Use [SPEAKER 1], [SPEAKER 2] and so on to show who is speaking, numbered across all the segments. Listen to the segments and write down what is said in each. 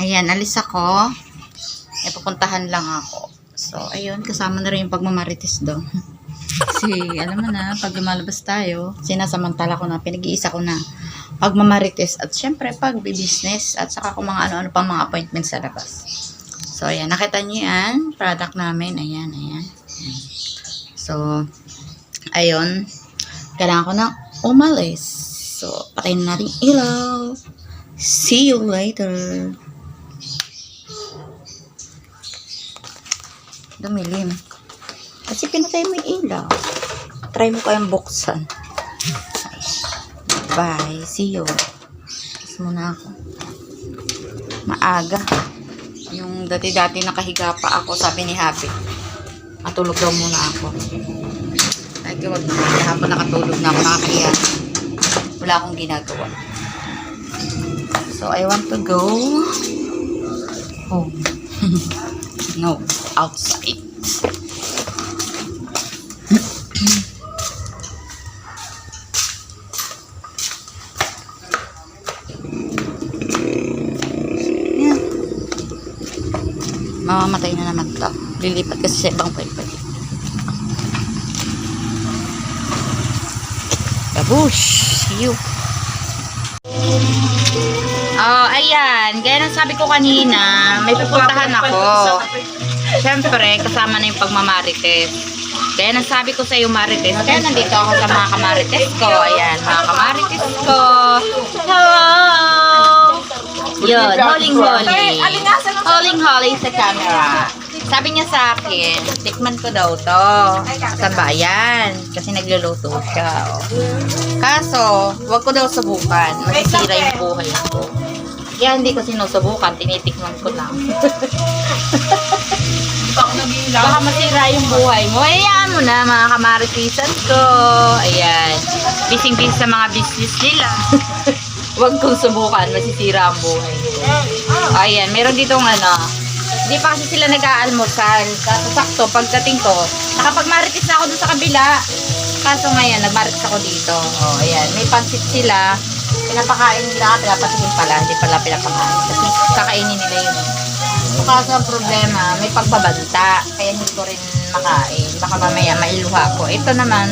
[SPEAKER 1] Ayan, alis ako. May pupuntahan lang ako. So, ayun, kasama na rin yung pagmamarites do. Kasi, alam mo na, pag lumalabas tayo, sinasamantala ko na, pinag-iisa ko na pagmamarites at syempre pag business at saka kung mga ano-ano pang mga appointments sa labas. So, ayan, nakita niyo yan, product namin, ayan, ayan. So, ayun, kailangan ko na umalis. So, patayin na natin ilaw. See you later. Dumilim. Kasi pinatay mo yung ilaw. Try mo kayang buksan. Bye. See you. Kiss muna ako. Maaga. Yung dati-dati nakahiga pa ako, sabi ni Happy. Matulog daw muna ako. Ay, wag na. Hapon nakatulog na ako, nakakahiya. Wala akong ginagawa. So, I want to go home. no, outside. Mamamatay na naman to. Lilipat kasi sa ibang pwede. Babush! See you! Oh, ayan. Gaya ng sabi ko kanina, may pupuntahan ako. Siyempre, kasama na yung pagmamarites. Kaya nang sabi ko sa iyo, Marites, kaya nandito ako sa mga kamarites ko. Ayan, mga kamarites ko. Hello! Yun, holing-holing. Holing-holing sa camera. Sabi niya sa akin, tikman ko daw to sa bayan. Kasi nagluluto siya. Oh. Kaso, wag ko daw subukan. Masisira yung buhay ko. Kaya hindi ko sinusubukan, tinitikman ko lang. Baka masira yung buhay mo. Ayan mo na mga kamaritisan ko. Ayan. Bising-busy sa mga business nila. Huwag kong subukan, masisira ang buhay ko. Ayan, meron ditong ano. Hindi pa kasi sila nag-aalmusal. Kaso sakto, pagdating ko, nakapag-maritis na ako dun sa kabila. Kaso ngayon, nag-maritis ako dito. O, ayan. May pansit sila. Pinapakain nila. Pinapatingin pala. Hindi pala pinapakain. Kasi kakainin nila yun. So, kaso ang problema, may pagbabanta. Kaya hindi ko rin makain. Baka mamaya mailuha ko. Ito naman,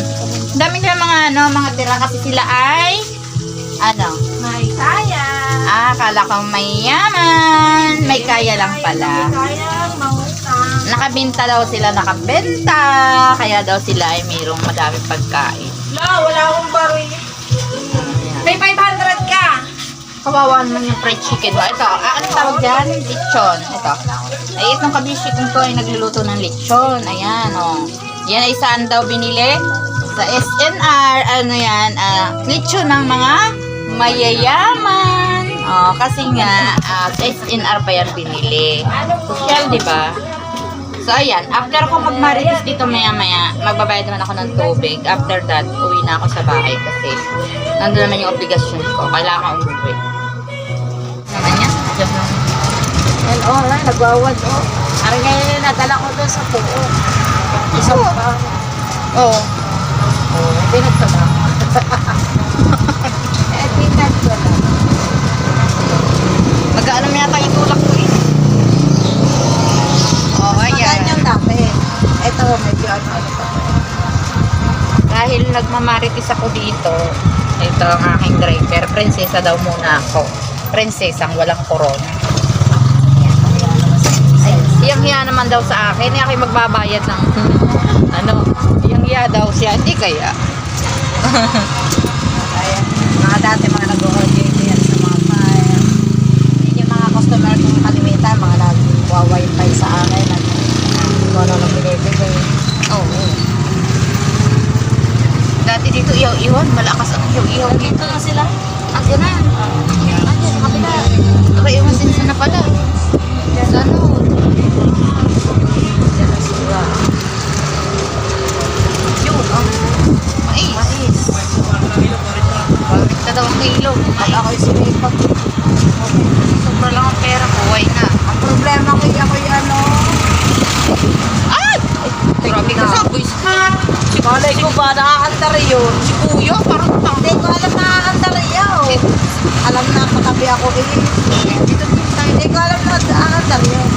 [SPEAKER 1] dami nila mga ano, mga tira kasi sila ay ano?
[SPEAKER 2] May kaya.
[SPEAKER 1] Ah, akala ko may yaman. May kaya lang pala.
[SPEAKER 2] Kaya mangutang.
[SPEAKER 1] Nakabenta daw sila, nakabenta. Kaya daw sila ay mayroong madaming pagkain.
[SPEAKER 2] La, wala akong baril.
[SPEAKER 1] Kawawa naman yung fried chicken mo. Ito, ah, anong tawag dyan? Lechon. Ito. Ay, itong kabishi kong to ay nagluluto ng lechon. Ayan, oh. Yan ay saan daw binili? Sa SNR. Ano yan? Ah, lechon ng mga mayayaman. Oh, kasi nga, ah, sa SNR pa yan binili. Social, di ba? So, ayan. After ko magmarites dito maya-maya, magbabayad naman ako ng tubig. After that, uwi na ako sa bahay kasi nandun naman yung obligasyon ko. Kailangan umuwi. Naman yan? Diyan lang.
[SPEAKER 2] All, oh, nagwawad oh. Ari ngayon nadala ko doon sa puo. Isang pa.
[SPEAKER 1] Oo.
[SPEAKER 2] Oh, pinagtaba. eh, pinagtaba.
[SPEAKER 1] Mag-ano mo yata yung tulak ko eh. Oo, oh, ayan.
[SPEAKER 2] Magaan yung dati. Ito, medyo ano ano pa.
[SPEAKER 1] Dahil nagmamaritis ako dito, ito ang aking driver. Prinsesa daw muna ako. Prinsesang walang corona. Ay, iyang hiya naman daw sa akin. Kayo magbabayad ng ano. Iyang hiya daw siya. Hindi kaya.
[SPEAKER 2] Kaya, mga dati, mga nag-order yan sa mga fire. Yun yung mga customer kong kalimitan, mga nag-wifi sa akin. Kung ano nang binibigay.
[SPEAKER 1] Oo. Dati dito iyaw-iwan. Malakas ang iyaw-iyaw dito.
[SPEAKER 2] Na sila.
[SPEAKER 1] Andiyan,
[SPEAKER 2] sa kabila.
[SPEAKER 1] Nakaiwan din sana pala. Sa ano?
[SPEAKER 2] Diyan na sila.
[SPEAKER 1] Yun. Ang mais.
[SPEAKER 2] Mais.
[SPEAKER 1] Balik na daw ang kilo.
[SPEAKER 2] At ako'y sinipag.
[SPEAKER 1] Sobra lang ang pera. Buhay na.
[SPEAKER 2] Ang problema ko, ako'y ano,
[SPEAKER 1] Ay! Grabe ka sa boys.
[SPEAKER 2] malay ko ba, nakakandar yun.
[SPEAKER 1] Si Kuya, parang tang.
[SPEAKER 2] Hindi ko alam yun. Alam na, katabi ako eh.
[SPEAKER 1] Dito din tayo.
[SPEAKER 2] Hindi ko alam lang yun.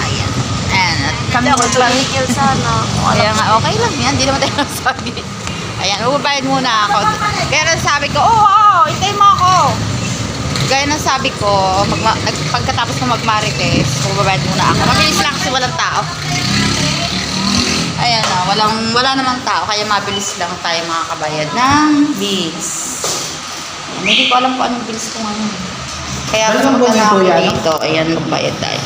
[SPEAKER 1] Ayan. Ayan. At kami
[SPEAKER 2] ako tumigil sana. Kung
[SPEAKER 1] Kaya nga, okay lang yan. Hindi naman tayo nasabi. Ayan, magbabayad muna ako. Kaya sabi ko, oh, wow, hintay mo ako. Gaya ng sabi ko, magma- pagkatapos ko magmarites, magbabayad muna ako. Mabilis lang kasi walang tao. Ayan na, walang, wala namang tao, kaya mabilis lang tayo makakabayad ng bills. Hindi ko alam kung anong bills ko ngayon. Kaya
[SPEAKER 3] Ano
[SPEAKER 1] pumunta na ako
[SPEAKER 3] yan?
[SPEAKER 1] dito. Ayan, magbayad tayo.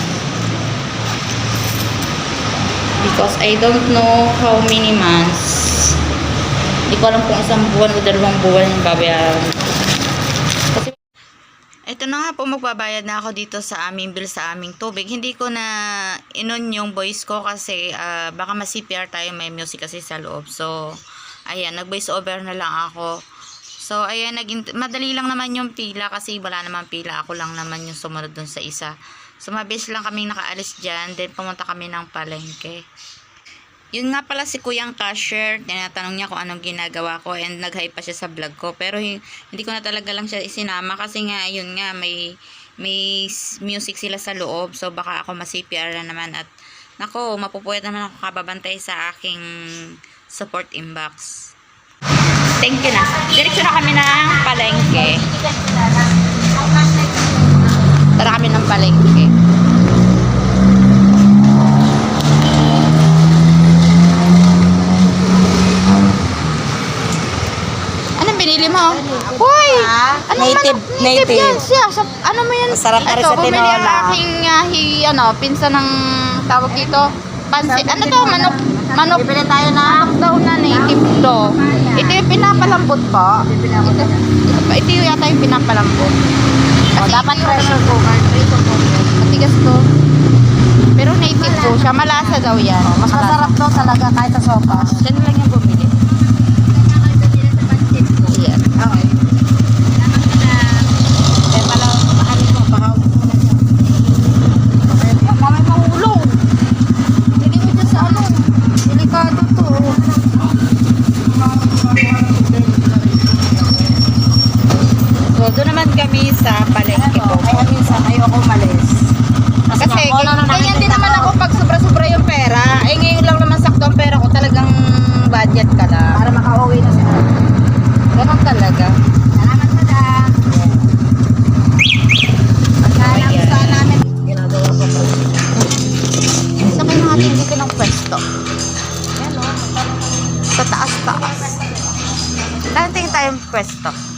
[SPEAKER 1] Because I don't know how many months. Hindi ko alam kung isang buwan o dalawang buwan yung babayaran. Kasi ito na nga po, magbabayad na ako dito sa aming bill sa aming tubig. Hindi ko na inon yung voice ko kasi ah, baka ma-CPR tayo, may music kasi sa loob. So, ayan, nag-voice over na lang ako. So, ayan, naging, madali lang naman yung pila kasi wala naman pila. Ako lang naman yung sumunod dun sa isa. So, mabilis lang kaming nakaalis dyan. Then, pumunta kami ng palengke. Yun nga pala si Kuyang Cashier, tinatanong niya kung anong ginagawa ko and nag-hi pa siya sa vlog ko. Pero hi- hindi ko na talaga lang siya isinama kasi nga, yun nga, may, may music sila sa loob. So baka ako ma-CPR na naman at nako, mapupuyat naman ako kababantay sa aking support inbox. Thank you na. Diretso na kami ng palengke. Tara kami ng palengke. Anong binili mo?
[SPEAKER 2] Ah,
[SPEAKER 1] Ano
[SPEAKER 2] native,
[SPEAKER 1] manok?
[SPEAKER 2] native.
[SPEAKER 1] yan siya. Sa, ano mo yan?
[SPEAKER 2] Masarap na rin
[SPEAKER 1] Ito,
[SPEAKER 2] sa
[SPEAKER 1] bumili
[SPEAKER 2] tinola.
[SPEAKER 1] ang aking ah, hi, ano, pinsan ng tawag dito. Pansit. Ano to? Manok. Manok.
[SPEAKER 2] Bibili tayo na.
[SPEAKER 1] Manok daw na native to. Ito yung pinapalambot po. Ito, ito, yung yata yung pinapalambot.
[SPEAKER 2] O,
[SPEAKER 1] Kasi
[SPEAKER 2] dapat
[SPEAKER 1] ito yung-
[SPEAKER 2] pressure cooker.
[SPEAKER 1] Matigas to. Pero native po siya. Malasa daw yan.
[SPEAKER 2] Mas masarap to talaga kahit sa sopa.
[SPEAKER 1] Diyan lang yung tayong pwesto.